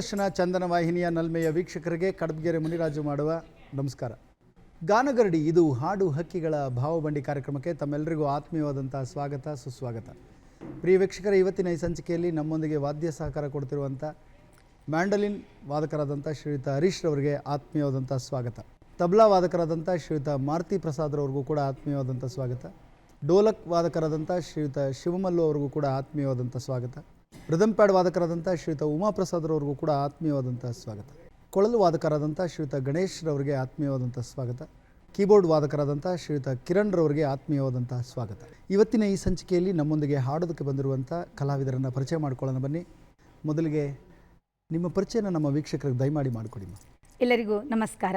ದೂರದರ್ಶನ ಚಂದನ ವಾಹಿನಿಯ ನಲ್ಮೆಯ ವೀಕ್ಷಕರಿಗೆ ಕಡಬಗೆರೆ ಮುನಿರಾಜು ಮಾಡುವ ನಮಸ್ಕಾರ. ಗಾನಗರಡಿ, ಇದು ಹಾಡು ಹಕ್ಕಿಗಳ ಭಾವಬಂಡಿ ಕಾರ್ಯಕ್ರಮಕ್ಕೆ ತಮ್ಮೆಲ್ಲರಿಗೂ ಆತ್ಮೀಯವಾದಂಥ ಸ್ವಾಗತ, ಸುಸ್ವಾಗತ. ಪ್ರಿಯ ವೀಕ್ಷಕರ, ಇವತ್ತಿನ ಈ ಸಂಚಿಕೆಯಲ್ಲಿ ನಮ್ಮೊಂದಿಗೆ ವಾದ್ಯ ಸಹಕಾರ ಕೊಡ್ತಿರುವಂಥ ಮ್ಯಾಂಡಲಿನ್ ವಾದಕರಾದಂಥ ಶ್ರೀಯುತ ಹರೀಶ್ ರವರಿಗೆ ಆತ್ಮೀಯವಾದಂಥ ಸ್ವಾಗತ. ತಬ್ಲಾ ವಾದಕರಾದಂಥ ಶ್ರೀಯುತ ಮಾರುತಿ ಪ್ರಸಾದ್ ರವ್ರಿಗೂ ಕೂಡ ಆತ್ಮೀಯವಾದಂಥ ಸ್ವಾಗತ. ಡೋಲಕ್ ವಾದಕರಾದಂಥ ಶ್ರೀಯುತ ಶಿವಮಲ್ಲು ಅವರಿಗೂ ಕೂಡ ಆತ್ಮೀಯವಾದಂಥ ಸ್ವಾಗತ. ರಿದಮ್ ಪ್ಯಾಡ್ ವಾದಕರಾದಂಥ ಶ್ರೀಯುತ ಉಮಾಪ್ರಸಾದ್ ರವ್ರಿಗೂ ಕೂಡ ಆತ್ಮೀಯವಾದಂಥ ಸ್ವಾಗತ. ಕೊಳಲು ವಾದಕರಾದಂಥ ಶ್ರೀಯುತ ಗಣೇಶ್ ರವರಿಗೆ ಆತ್ಮೀಯವಾದಂಥ ಸ್ವಾಗತ. ಕೀಬೋರ್ಡ್ ವಾದಕರಾದಂಥ ಶ್ರೀಯುತ ಕಿರಣ್ ರವರಿಗೆ ಆತ್ಮೀಯವಾದಂಥ ಸ್ವಾಗತ. ಇವತ್ತಿನ ಈ ಸಂಚಿಕೆಯಲ್ಲಿ ನಮ್ಮೊಂದಿಗೆ ಹಾಡೋದಕ್ಕೆ ಬಂದಿರುವಂಥ ಕಲಾವಿದರನ್ನು ಪರಿಚಯ ಮಾಡಿಕೊಳ್ಳೋಣ ಬನ್ನಿ. ಮೊದಲಿಗೆ ನಿಮ್ಮ ಪರಿಚಯನ ನಮ್ಮ ವೀಕ್ಷಕರಿಗೆ ದಯಮಾಡಿ ಮಾಡಿಕೊಡಿ. ಎಲ್ಲರಿಗೂ ನಮಸ್ಕಾರ.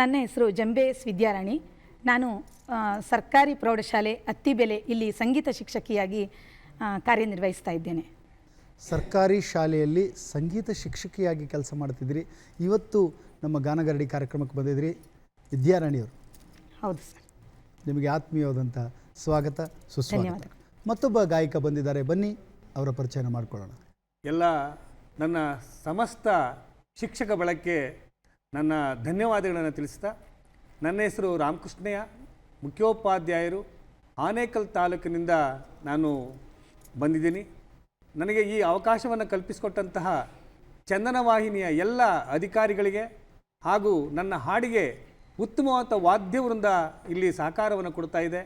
ನನ್ನ ಹೆಸರು ಜಂಬೇಸ್ ವಿದ್ಯಾರಾಣಿ. ನಾನು ಸರ್ಕಾರಿ ಪ್ರೌಢಶಾಲೆ ಅತ್ತಿಬೆಲೆ ಇಲ್ಲಿ ಸಂಗೀತ ಶಿಕ್ಷಕಿಯಾಗಿ ಕಾರ್ಯನಿರ್ವಹಿಸ್ತಾ ಇದ್ದೇನೆ. ಸರ್ಕಾರಿ ಶಾಲೆಯಲ್ಲಿ ಸಂಗೀತ ಶಿಕ್ಷಕಿಯಾಗಿ ಕೆಲಸ ಮಾಡ್ತಿದ್ರಿ. ಇವತ್ತು ನಮ್ಮ ಗಾನಗರಡಿ ಕಾರ್ಯಕ್ರಮಕ್ಕೆ ಬಂದಿದ್ರಿ. ವಿದ್ಯಾರಾಣಿಯವರು. ಹೌದು ಸರ್. ನಿಮಗೆ ಆತ್ಮೀಯವಾದಂಥ ಸ್ವಾಗತ ಸುಸ್ವಾಗತ. ಮತ್ತೊಬ್ಬ ಗಾಯಕ ಬಂದಿದ್ದಾರೆ. ಬನ್ನಿ ಅವರ ಪರಿಚಯನ ಮಾಡಿಕೊಳ್ಳೋಣ. ಎಲ್ಲ ನನ್ನ ಸಮಸ್ತ ಶಿಕ್ಷಕ ಬಳಕೆ ನನ್ನ ಧನ್ಯವಾದಗಳನ್ನು ತಿಳಿಸ್ತಾ ನನ್ನ ಹೆಸರು ರಾಮಕೃಷ್ಣಯ್ಯ. ಮುಖ್ಯೋಪಾಧ್ಯಾಯರು ಆನೇಕಲ್ ತಾಲೂಕಿನಿಂದ ನಾನು ಬಂದಿದ್ದೀನಿ. ನನಗೆ ಈ ಅವಕಾಶವನ್ನು ಕಲ್ಪಿಸಿಕೊಟ್ಟಂತಹ ಚಂದನ ವಾಹಿನಿಯ ಎಲ್ಲ ಅಧಿಕಾರಿಗಳಿಗೆ ಹಾಗೂ ನನ್ನ ಹಾಡಿಗೆ ಉತ್ತಮವಾದ ವಾದ್ಯವೃಂದ ಇಲ್ಲಿ ಸಹಕಾರವನ್ನು ಕೊಡ್ತಾ ಇದೆ.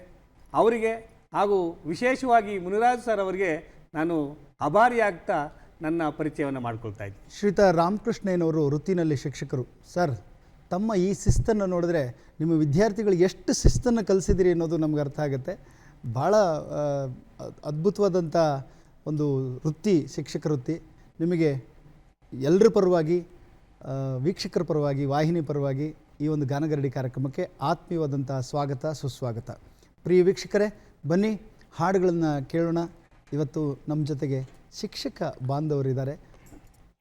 ಅವರಿಗೆ ಹಾಗೂ ವಿಶೇಷವಾಗಿ ಮುನಿರಾಜ್ ಸರ್ ಅವರಿಗೆ ನಾನು ಅಭಾರಿಯಾಗ್ತಾ ನನ್ನ ಪರಿಚಯವನ್ನು ಮಾಡ್ಕೊಳ್ತಾ ಇದ್ದೀನಿ. ಶ್ರೀತ ರಾಮಕೃಷ್ಣಯ್ಯನವರು ವೃತ್ತಿನಲ್ಲಿ ಶಿಕ್ಷಕರು. ಸರ್, ತಮ್ಮ ಈ ಶಿಸ್ತನ್ನು ನೋಡಿದ್ರೆ ನಿಮ್ಮ ವಿದ್ಯಾರ್ಥಿಗಳು ಎಷ್ಟು ಶಿಸ್ತನ್ನು ಕಲಿಸಿದಿರಿ ಅನ್ನೋದು ನಮ್ಗೆ ಅರ್ಥ ಆಗುತ್ತೆ. ಭಾಳ ಅದ್ಭುತವಾದಂಥ ಒಂದು ವೃತ್ತಿ, ಶಿಕ್ಷಕ ವೃತ್ತಿ, ನಿಮಗೆ ಎಲ್ಲರ ಪರವಾಗಿ ವೀಕ್ಷಕರ ಪರವಾಗಿ, ವಾಹಿನಿ ಪರವಾಗಿ ಈ ಒಂದು ಗಾನಗರಡಿ ಕಾರ್ಯಕ್ರಮಕ್ಕೆ ಆತ್ಮೀಯವಾದಂತಹ ಸ್ವಾಗತ, ಸುಸ್ವಾಗತ. ಪ್ರಿಯ ವೀಕ್ಷಕರೇ, ಬನ್ನಿ, ಹಾಡುಗಳನ್ನು ಕೇಳೋಣ. ಇವತ್ತು ನಮ್ಮ ಜೊತೆಗೆ ಶಿಕ್ಷಕ ಬಾಂಧವರಿದ್ದಾರೆ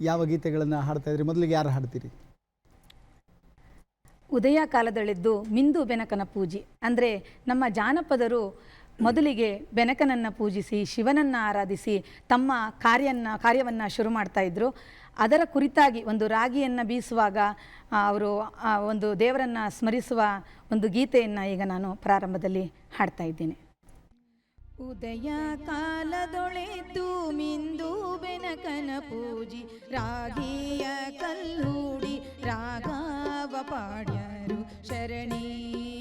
ಯಾವ ಗೀತೆಗಳನ್ನು ಹಾಡ್ತಾ ಇದ್ರಿ? ಮೊದಲಿಗೆ ಯಾರು ಹಾಡ್ತೀರಿ? ಉದಯ ಕಾಲದಲ್ಲಿದ್ದು ಮಿಂದು ಬೆನಕನ ಪೂಜಿ. ಅಂದರೆ ನಮ್ಮ ಜಾನಪದರು ಮೊದಲಿಗೆ ಬೆನಕನನ್ನು ಪೂಜಿಸಿ, ಶಿವನನ್ನು ಆರಾಧಿಸಿ, ತಮ್ಮ ಕಾರ್ಯನ ಕಾರ್ಯವನ್ನು ಶುರು ಮಾಡ್ತಾ ಇದ್ದರು ಅದರ ಕುರಿತಾಗಿ ಒಂದು ರಾಗಿಯನ್ನು ಬೀಸುವಾಗ ಅವರು ಒಂದು ದೇವರನ್ನು ಸ್ಮರಿಸುವ ಒಂದು ಗೀತೆಯನ್ನು ಈಗ ನಾನು ಪ್ರಾರಂಭದಲ್ಲಿ ಹಾಡ್ತಾ ಇದ್ದೇನೆ. ಉದಯ ಕಾಲದೊಳೆತು ಮಿಂದು ಬೆನಕನ ಪೂಜಿ, ರಾಗಿಯ ಕಲ್ಲೂಡಿ ರಾಗವ ಪಾಡ್ಯರು ಶರಣೀರು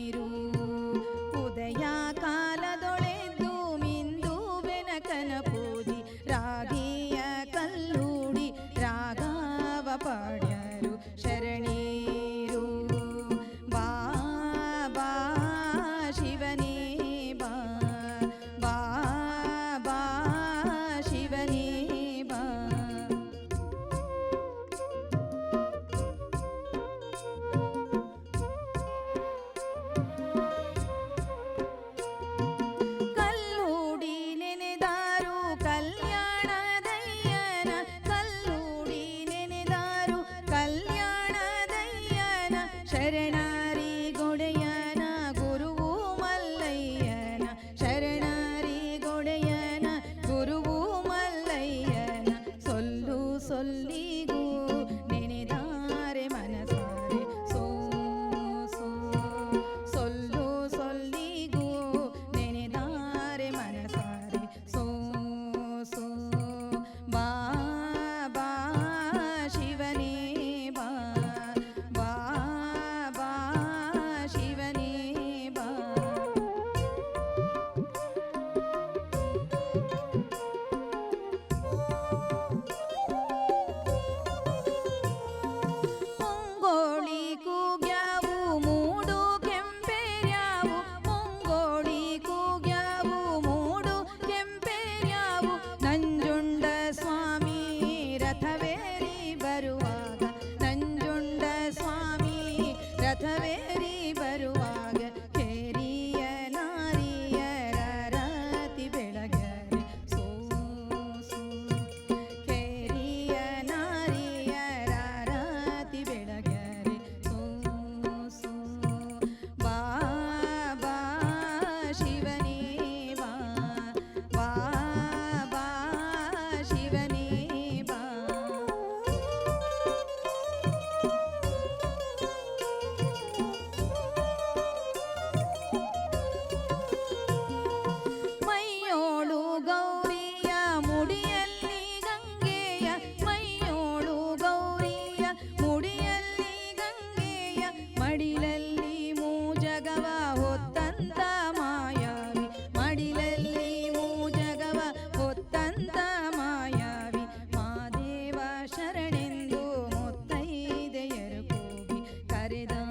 ಹರಿದ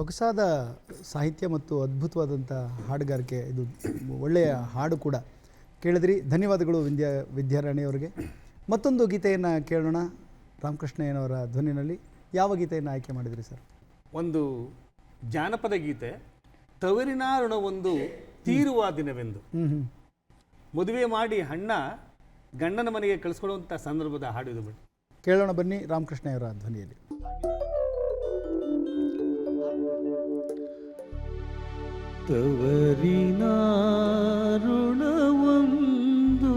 ಸೊಗಸಾದ ಸಾಹಿತ್ಯ ಮತ್ತು ಅದ್ಭುತವಾದಂಥ ಹಾಡುಗಾರಿಕೆ ಇದು ಒಳ್ಳೆಯ ಹಾಡು ಕೂಡ. ಕೇಳಿದ್ರಿ ಧನ್ಯವಾದಗಳು ವಿದ್ಯಾ ವಿದ್ಯಾರಾಣಿಯವರಿಗೆ. ಮತ್ತೊಂದು ಗೀತೆಯನ್ನು ಕೇಳೋಣ. ರಾಮಕೃಷ್ಣಯ್ಯನವರ ಧ್ವನಿನಲ್ಲಿ ಯಾವ ಗೀತೆಯನ್ನು ಆಯ್ಕೆ ಮಾಡಿದ್ರಿ ಸರ್? ಒಂದು ಜಾನಪದ ಗೀತೆ ತವರಿನ ಋಣವೊಂದು ತೀರುವ ದಿನವೆಂದು. ಮದುವೆ ಮಾಡಿ ಹಣ್ಣ ಗಂಡನ ಮನೆಗೆ ಕಳಿಸ್ಕೊಡುವಂಥ ಸಂದರ್ಭದ ಹಾಡು ಇದು ಬಿಡಿ. ಕೇಳೋಣ ಬನ್ನಿ ರಾಮಕೃಷ್ಣಯ್ಯವರ ಧ್ವನಿಯಲ್ಲಿ. ತವರಿನ ಋಣವೊಂದು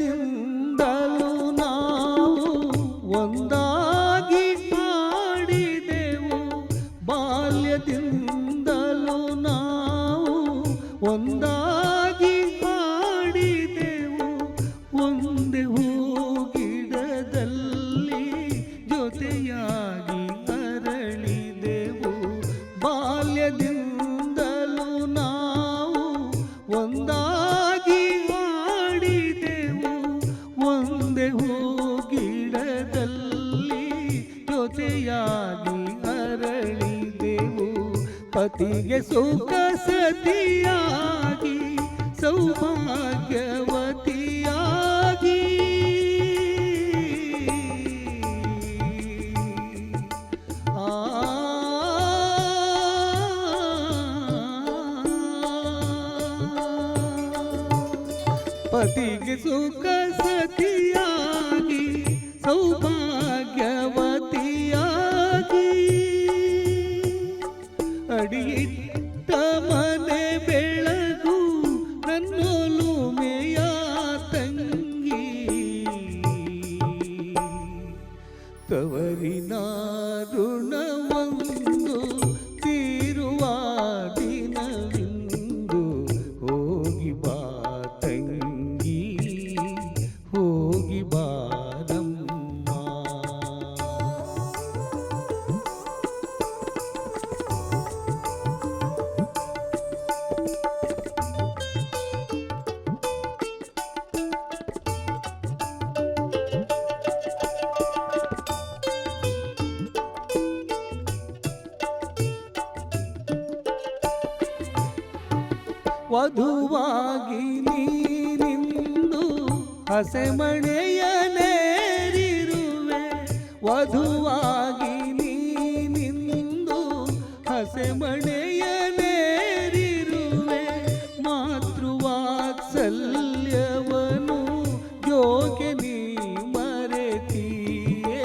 ದಿನ ಪತಿಗೆ ಸುಖ ಸತಿಯಾಗಿ ಸೌಭಾಗ್ಯವತಿಯಾಗಿ ಆ ಪತಿಗೆ ಸುಖ ಹೋಗಿ ಬಾರಮ್ಮ ಹಸೆಮಣೆಯ ನೇರಿರುವೆ ವಧುವಾಗಿ ನೀನಿಂದು ಹಸೆಮಣೆಯ ನೇರಿರುವೆ ಮಾತೃವಾತ್ಸಲ್ಯವನು ಯೋಗ್ಯ ನೀ ಮರೆತೀಯೇ,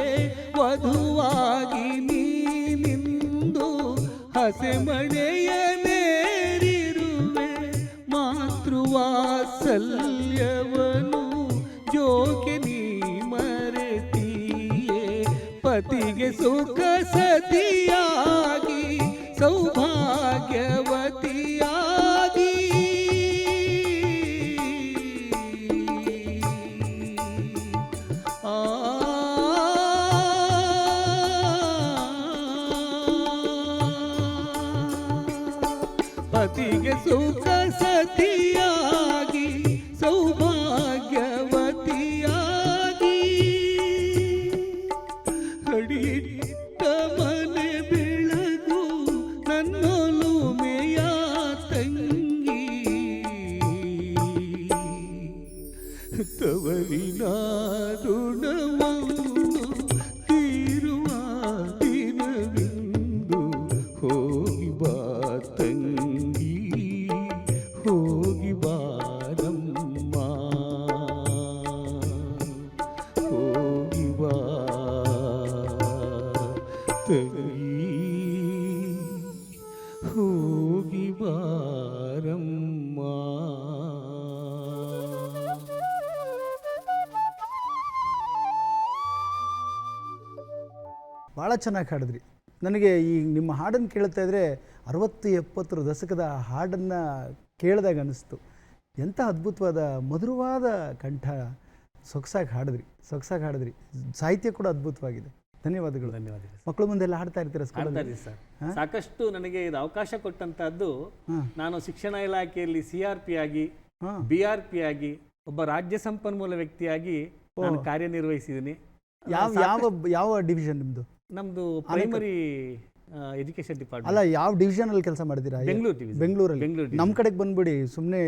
ವಧುವಾಗಿ ನೀನಿಂದು ಹಸೆಮಣೆಯ ನೇರಿರುವೆ ಮಾತೃವಾತ್ಸಲ್ಯವನು ಸುಖ ಸತಿಯಾಗಿ தவறினாருணமும் ಚೆನ್ನಾಗಿ ಹಾಡಿದ್ರಿ. ನನಗೆ ಈ ನಿಮ್ಮ ಹಾಡನ್ನು ಕೇಳ್ತಾ ಇದ್ರೆ ಅರವತ್ತು ಎಪ್ಪತ್ತರ ದಶಕದ ಹಾಡನ್ನು ಕೇಳಿದಾಗ ಅನ್ನಿಸ್ತು. ಎಂಥ ಅದ್ಭುತವಾದ ಮಧುರವಾದ ಕಂಠ ಸೊಗಸಾಗಿ ಹಾಡಿದ್ರಿ ಸೊಗಸಾಗಿ ಹಾಡಿದ್ರಿ. ಸಾಹಿತ್ಯ ಕೂಡ ಅದ್ಭುತವಾಗಿದೆ. ಧನ್ಯವಾದಗಳು. ಧನ್ಯವಾದಗಳು ಮಕ್ಕಳು ಮುಂದೆಲ್ಲ ಹಾಡ್ತಾ ಇರ್ತೀರ ಸರ್. ಸಾಕಷ್ಟು ನನಗೆ ಇದು ಅವಕಾಶ ಕೊಟ್ಟಂತಹದ್ದು ನಾನು ಶಿಕ್ಷಣ ಇಲಾಖೆಯಲ್ಲಿ ಸಿ ಆರ್ ಪಿ ಆಗಿ ಬಿ ಆರ್ ಪಿ ಆಗಿ ಒಬ್ಬ ರಾಜ್ಯ ಸಂಪನ್ಮೂಲ ವ್ಯಕ್ತಿಯಾಗಿ ನಾನು ಕಾರ್ಯನಿರ್ವಹಿಸಿದ್ದೀನಿ. ಯಾವ ಯಾವ ಯಾವ ಡಿವಿಷನ್ ನಿಮ್ಮದು ನಮ್ದು ಪ್ರೈಮರಿ ಎಜುಕೇಶನ್ ಡಿಪಾರ್ಟ್ಮೆಂಟ್ ಅಲ್ಲ ಯಾವ ಡಿವಿಷನಲ್ಲಿ ಕೆಲಸ ಮಾಡಿದ್ದೀರಾ? ಬೆಂಗಳೂರು. ಬೆಂಗಳೂರಲ್ಲಿ. ಬೆಂಗಳೂರು ನಮ್ಮ ಕಡೆಗೆ ಬಂದ್ಬಿಡಿ ಸುಮ್ಮನೆ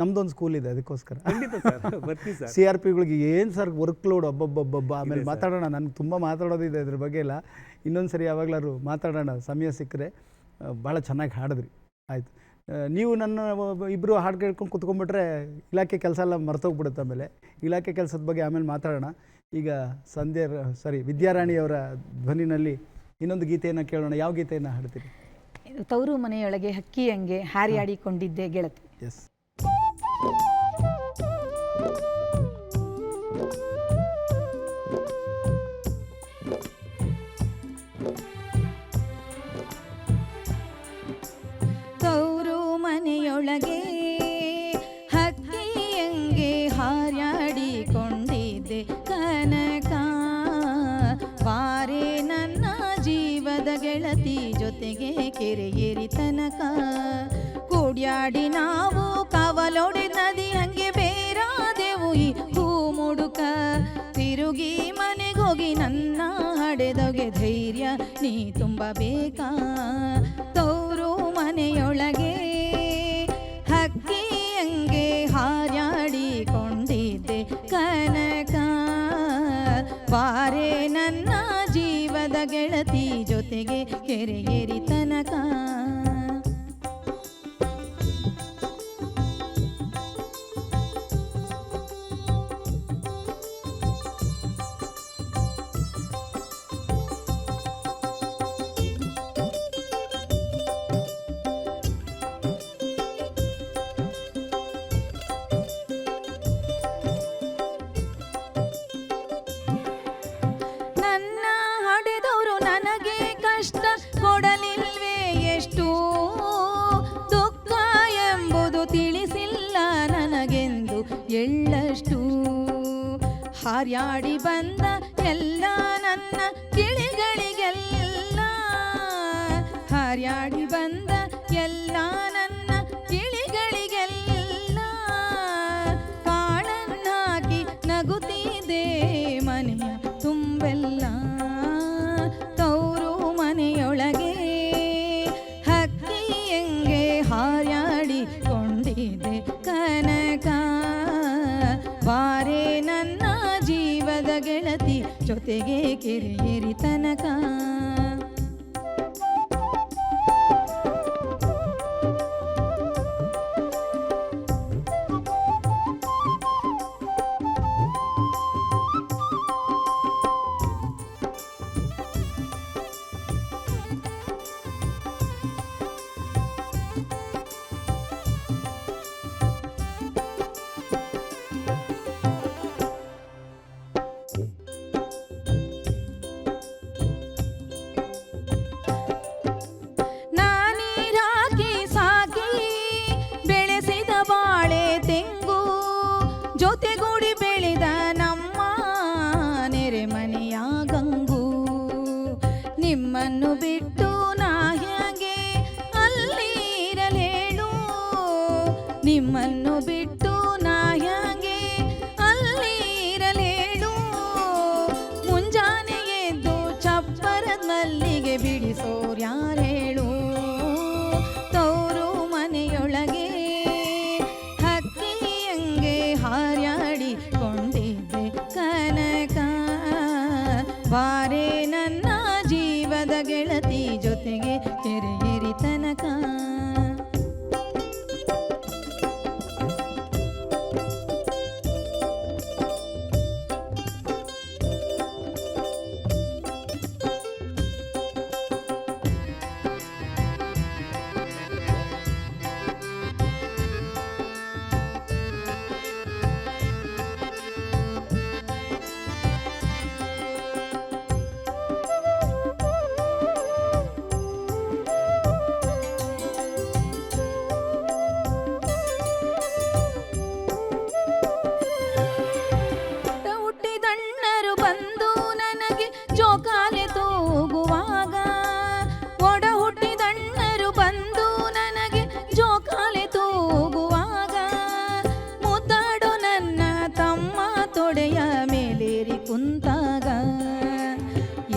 ನಮ್ದೊಂದು ಸ್ಕೂಲ್ ಇದೆ ಅದಕ್ಕೋಸ್ಕರ. ಖಂಡಿತ ಸರ್ ಬರ್ತೀವಿ ಸರ್. ಸಿ ಆರ್ ಪಿಗಳಿಗೆ ಏನು ಸರ್ ವರ್ಕ್ ಲೋಡ್ ಒಬ್ಬೊಬ್ಬೊಬ್ಬ ಆಮೇಲೆ ಮಾತಾಡೋಣ ನನಗೆ ತುಂಬ ಮಾತಾಡೋದಿದೆ ಇದ್ರ ಬಗ್ಗೆ ಎಲ್ಲ. ಇನ್ನೊಂದು ಸರಿ ಯಾವಾಗಲಾದ್ರು ಮಾತಾಡೋಣ ಸಮಯ ಸಿಕ್ಕರೆ. ಭಾಳ ಚೆನ್ನಾಗಿ ಹಾಡಿದ್ರಿ. ಆಯಿತು. ನೀವು ನನ್ನ ಇಬ್ಬರು ಹಾಡು ಕೇಳ್ಕೊಂಡು ಕುತ್ಕೊಂಡ್ಬಿಟ್ರೆ ಇಲಾಖೆ ಕೆಲಸ ಎಲ್ಲ ಮರ್ತೋಗ್ಬಿಡುತ್ತೆ ಆಮೇಲೆ. ಇಲಾಖೆ ಕೆಲಸದ ಬಗ್ಗೆ ಆಮೇಲೆ ಮಾತಾಡೋಣ. ಈಗ ಸಂಧ್ಯಾ ಸಾರಿ ವಿದ್ಯಾರಾಣಿಯವರ ಧ್ವನಿನಲ್ಲಿ ಇನ್ನೊಂದು ಗೀತೆಯನ್ನು ಕೇಳೋಣ. ಯಾವ ಗೀತೆಯನ್ನು ಹಾಡ್ತೀರಿ? ತವರು ಮನೆಯೊಳಗೆ ಹಕ್ಕಿಯಂಗೆ ಹಾರಿಯಾಡಿಕೊಂಡಿದ್ದೆ ಗೆಳತಿ. ಎಸ್ ತವರು ಮನೆಯೊಳಗೆ ಕೂಡ್ಯಾಡಿ ನಾವು ಕವಲೊಡೆ ನದಿ ಹಂಗೆ ಬೇರಾದೆವು. ಈ ಹೂ ಮುಡುಕ ತಿರುಗಿ ಮನೆಗೋಗಿ ನನ್ನ ಹಡೆದೊಗೆ ಧೈರ್ಯ ನೀ ತುಂಬಬೇಕಾ ತೌರು ಮನೆಯೊಳಗೆ ಹಕ್ಕಿ ಹಂಗೆ ಹಾರಾಡಿಕೊಂಡಿದ್ದೆ ಕನಕ. ಬಾರೆ ನನ್ನ ಜೀವದ ಗೆಳತಿ ಜೊತೆಗೆ ಕೆರೆಯೇರಿ ತನಕ. ಗೆಳತಿ ಜೊತೆಗೆ ಕೆರೆಯೇರಿ ತನಕ ಹಿರಿತನ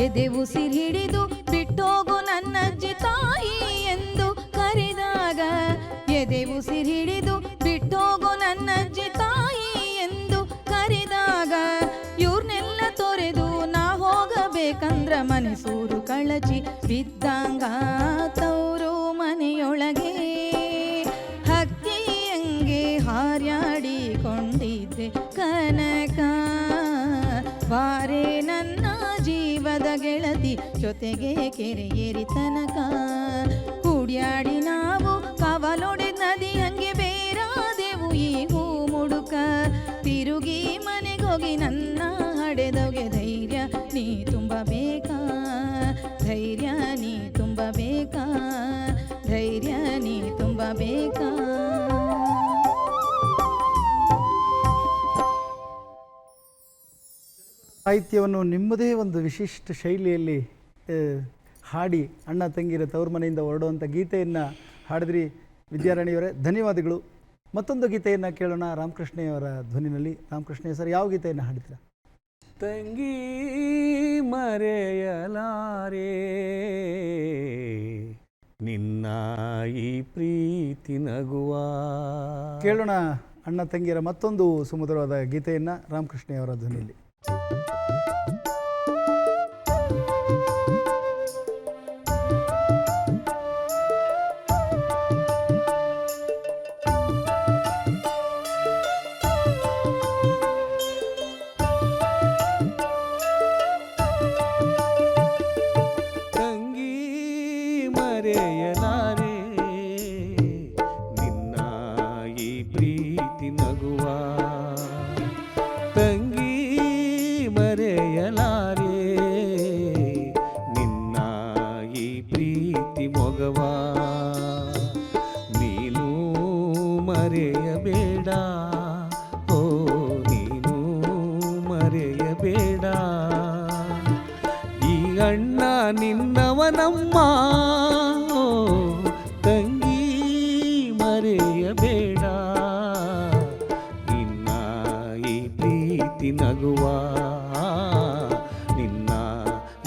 ಎದೆವು ಸಿರಿಹಿಡಿದು ಬಿಟ್ಟೋಗು ನನ್ನಜ್ಜಿ ತಾಯಿ ಎಂದು ಕರೆದಾಗ, ಎದೆವು ಸಿರಿಹಿಡಿದು ಬಿಟ್ಟೋಗು ನನ್ನಜ್ಜಿ ತಾಯಿ ಎಂದು ಕರೆದಾಗ, ಇವ್ರನ್ನೆಲ್ಲ ತೊರೆದು ನಾ ಹೋಗಬೇಕಂದ್ರ ಮನಸೂರು ಕಳಚಿ ಬಿದ್ದಂಗ ತೋರು ಮನೆಯೊಳಗೆ ಜೊತೆಗೆ ಕೆರೆಯೇರಿ ತನಕ ಕುಡಿಯಾಡಿ ನಾವು ಕವಲೊಡೆ ನದಿ ಹಂಗೆ ಬೇರಾದೆವು. ಈ ಹೂ ಮುಡುಕ ತಿರುಗಿ ಮನೆಗೋಗಿ ನನ್ನ ಹಡೆದೋಗೆ ಧೈರ್ಯ ನೀ ತುಂಬಬೇಕಾ? ಧೈರ್ಯ ನೀ ತುಂಬಬೇಕಾ? ಧೈರ್ಯ ನೀ ತುಂಬಬೇಕಾ? ಸಾಹಿತ್ಯವನ್ನು ನಿಮ್ಮದೇ ಒಂದು ವಿಶಿಷ್ಟ ಶೈಲಿಯಲ್ಲಿ ಹಾಡಿ ಅಣ್ಣ ತಂಗಿರ ತವ್ರ ಮನೆಯಿಂದ ಹೊರಡುವಂಥ ಗೀತೆಯನ್ನು ಹಾಡಿದ್ರಿ ವಿದ್ಯಾರಾಣಿಯವರೇ ಧನ್ಯವಾದಗಳು. ಮತ್ತೊಂದು ಗೀತೆಯನ್ನು ಕೇಳೋಣ ರಾಮಕೃಷ್ಣೆಯವರ ಧ್ವನಿನಲ್ಲಿ. ರಾಮಕೃಷ್ಣಯ್ಯ ಸರ್ ಯಾವ ಗೀತೆಯನ್ನು ಹಾಡಿದ್ರ ತಂಗಿ ಮರೆಯಲಾರೆ ನಿನ್ನ ಈ ಪ್ರೀತಿ ನಗುವ. ಕೇಳೋಣ ಅಣ್ಣ ತಂಗಿಯರ ಮತ್ತೊಂದು ಸುಮಧುರವಾದ ಗೀತೆಯನ್ನು ರಾಮಕೃಷ್ಣಯ್ಯವರ ಧ್ವನಿಯಲ್ಲಿ.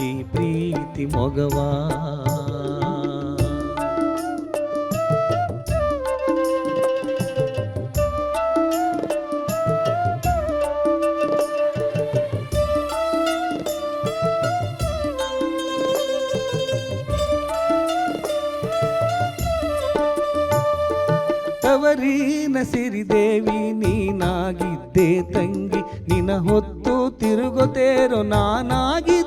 ಈ ಪ್ರೀತಿ ಮೊಗವಾ. ತವರಿನ ಸಿರಿದೇವಿ ನೀನಾಗಿದ್ದೆ ತಂಗಿ ನಿನ ಹೊತ್ತು ತಿರುಗುತ್ತೇರೋ ನಾನಾಗಿದ್ದೆ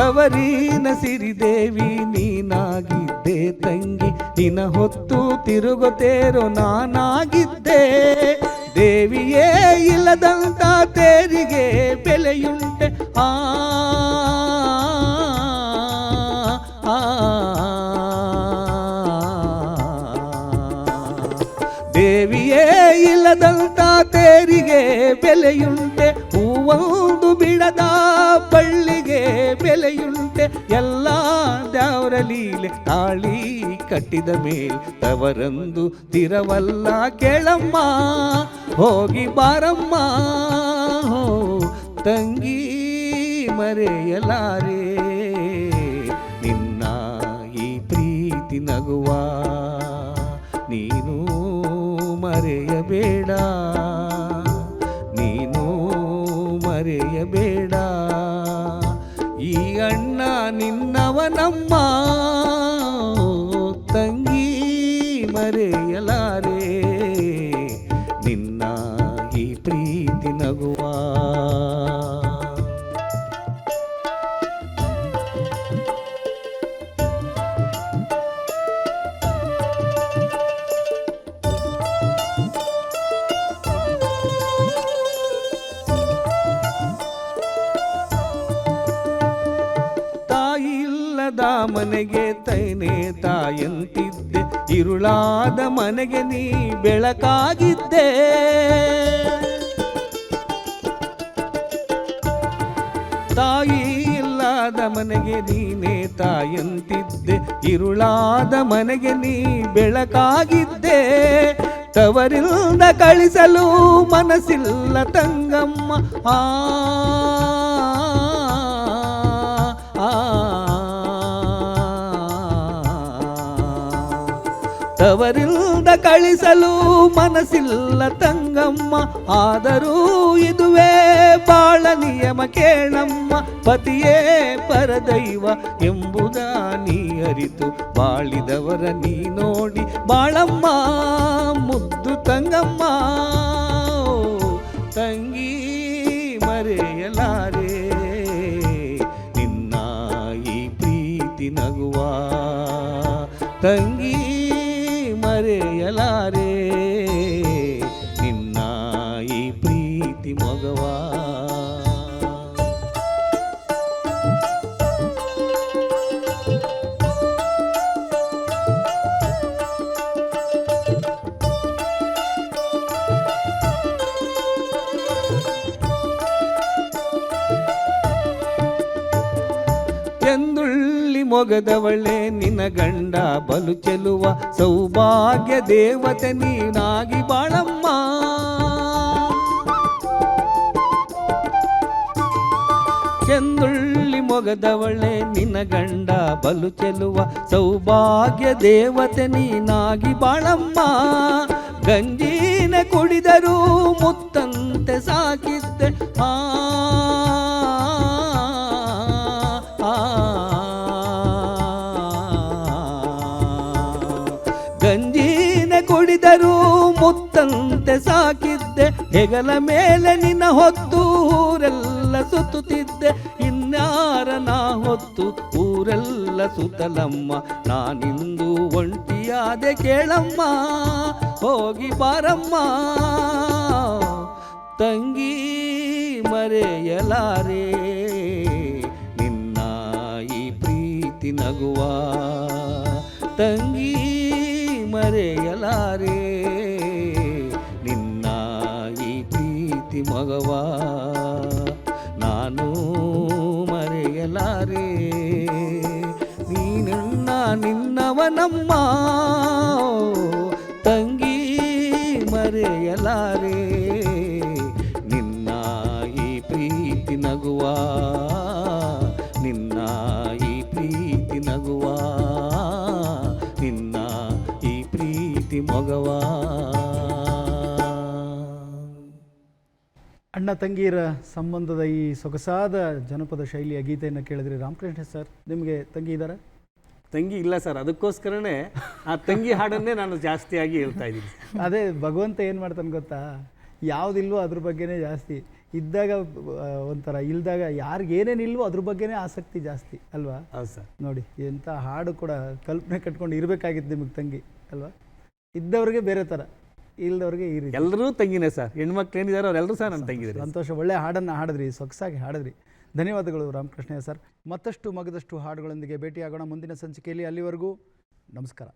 ತವರಿನ ಸಿರಿದೇವಿ ನೀನಾಗಿದ್ದೆ ತಂಗಿ ನಿನ ಹೊತ್ತು ತಿರುಗುತ್ತೇರೋ ನಾನಾಗಿದ್ದೆ ದೇವಿಯೇ ಇಲ್ಲದಂತ ತೇರಿಗೆ ಬೆಲೆಯುಂಟೆ ಆ ಆ, ದೇವಿಯೇ ಇಲ್ಲದಂತ ತೇರಿಗೆ ಬೆಲೆಯುಂಟೆ, ಹೂವೊಂದು ಬಿಡದ ಬಳ್ಳಿಗೆ ಬೆಲೆಯುಂಟೆ. ಎಲ್ಲ ದೇವರ ಲೀಲೆ ತಾಳಿ ಕಟ್ಟಿದ ಮೇಲೆ ತವರಂದು ತಿರವಲ್ಲ ಕೇಳಮ್ಮ, ಹೋಗಿ ಬಾರಮ್ಮ, ಹೋ ತಂಗಿ ಮರೆಯಲಾರೆ. ನಿನ್ನ ಈ ಪ್ರೀತಿ ನಗುವ ನೀನು ಮರೆಯಬೇಡ. ನಿನ್ನವನಮ್ಮ ಬೆಳಕಾಗಿದ್ದೆ ತಾಯಿ ಇಲ್ಲದ ಮನೆಗೆ ನೀನೇ ತಾಯಂತಿದ್ದೆ ಇರುಳಾದ ಮನೆಗೆ ನೀ ಬೆಳಕಾಗಿದ್ದೆ ತವರಿಂದ ಕಳಿಸಲು ಮನಸ್ಸಿಲ್ಲ ತಂಗಮ್ಮ ಆ ತವರಿಂದ ಕಳಿಸಲು ಮನಸ್ಸಿಲ್ಲ ತಂಗಮ್ಮ. ಆದರೂ ಇದುವೇ ಬಾಳ ನಿಯಮ ಕೇಳಮ್ಮ. ಪತಿಯೇ ಪರದೈವ ಎಂಬುದ ನೀ ಅರಿತು. ಬಾಳಿದವರ ನೀ ನೋಡಿ ಬಾಳಮ್ಮ. ಮುದ್ದು ತಂಗಮ್ಮ. ಮೊಗದವಳೆ, ನಿನ್ನ ಗಂಡ ಬಲು ಚೆಲುವ ಸೌಭಾಗ್ಯ ದೇವತೆ ನೀನಾಗಿ ಬಾಳಮ್ಮ. ಚಂದುಳ್ಳಿ ಮೊಗದವಳೆ, ನಿನ್ನ ಗಂಡ ಬಲು ಚೆಲುವ ಸೌಭಾಗ್ಯ ದೇವತೆ ನೀನಾಗಿ ಬಾಳಮ್ಮ. ಗಂಜಿನ ಕುಡಿದರೂ ಮುತ್ತಂತೆ ಸಾಕಿದ್ದೆ, ಆ ಸಾಕಿದ್ದೆ, ಹೆಗಲ ಮೇಲೆ ನಿನ್ನ ಹೊತ್ತು ಊರೆಲ್ಲ ಸುತ್ತುತ್ತಿದ್ದೆ. ಇನ್ಯಾರ ನಾ ಹೊತ್ತು ಊರೆಲ್ಲ ಸುತ್ತಲಮ್ಮ, ನಾನಿಂದು ಒಂಟಿಯಾದೆ ಕೇಳಮ್ಮ, ಹೋಗಿ ಬಾರಮ್ಮ. ತಂಗಿ ಮರೆಯಲಾರೆ, ನಿನ್ನ ಈ ಪ್ರೀತಿ ನಗುವ. ತಂಗಿ ಮರೆಯಲಾರೆ. ಪ್ರೀತಿ ಮಗವ, ನಾನು ಮರೆಯಲಾರೆ. ನೀನಣ್ಣ ನಿನ್ನವನಮ್ಮ, ತಂಗಿ ಮರೆಯಲಾರೆ. ನಿನ್ನ ಈ ಪ್ರೀತಿ ನಗುವ, ನಿನ್ನ ಈ ಪ್ರೀತಿ ನಗುವ, ನಿನ್ನ ಈ ಪ್ರೀತಿ ಮಗವಾ. ಅಣ್ಣ ತಂಗಿಯರ ಸಂಬಂಧದ ಈ ಸೊಗಸಾದ ಜನಪದ ಶೈಲಿಯ ಗೀತೆಯನ್ನು ಕೇಳಿದ್ರಿ ರಾಮಕೃಷ್ಣ ಸರ್ ನಿಮಗೆ ತಂಗಿ ಇದ್ದಾರೆ ತಂಗಿ ಇಲ್ಲ ಸರ್ ಅದಕ್ಕೋಸ್ಕರನೇ ಆ ತಂಗಿ ಹಾಡನ್ನೇ ನಾನು ಜಾಸ್ತಿಯಾಗಿ ಹೇಳ್ತಾ ಇದ್ದೀನಿ. ಅದೇ ಭಗವಂತ ಏನು ಮಾಡ್ತಾನೆ ಗೊತ್ತಾ? ಯಾವುದಿಲ್ವೋ ಅದ್ರ ಬಗ್ಗೆನೇ ಜಾಸ್ತಿ. ಇದ್ದಾಗ ಒಂಥರ ಇಲ್ದಾಗ ಯಾರಿಗೇನೇನು ಏನೇನಿಲ್ವೋ ಅದ್ರ ಬಗ್ಗೆನೇ ಆಸಕ್ತಿ ಜಾಸ್ತಿ ಅಲ್ವಾ? ಹೌದು ಸರ್. ನೋಡಿ ಎಂಥ ಹಾಡು ಕೂಡ ಕಲ್ಪನೆ ಕಟ್ಕೊಂಡು ಇರಬೇಕಾಗಿತ್ತು ನಿಮಗೆ ತಂಗಿ ಅಲ್ವಾ? ಇದ್ದವ್ರಿಗೆ ಬೇರೆ ಥರ ಇಲ್ದವ್ರಿಗೆ ಈ ರೀತಿ. ಎಲ್ಲರೂ ತಂಗಿನೇ ಸರ್. ಹೆಣ್ಮಕ್ಳು ಏನಿದ್ದಾರೆ ಅವರೆಲ್ಲರೂ ಸಹ ನನ್ನ ತಂಗಿದ್ದಾರೆ ಸಂತೋಷ ಒಳ್ಳೆ ಹಾಡನ್ನು ಹಾಡಿದ್ರಿ ಸೊಗಸಾಗಿ ಹಾಡಿದ್ರಿ. ಧನ್ಯವಾದಗಳು ರಾಮಕೃಷ್ಣಯ್ಯ ಸರ್. ಮತ್ತಷ್ಟು ಮಗದಷ್ಟು ಹಾಡುಗಳೊಂದಿಗೆ ಭೇಟಿಯಾಗೋಣ ಮುಂದಿನ ಸಂಚಿಕೆಯಲ್ಲಿ. ಅಲ್ಲಿವರೆಗೂ ನಮಸ್ಕಾರ.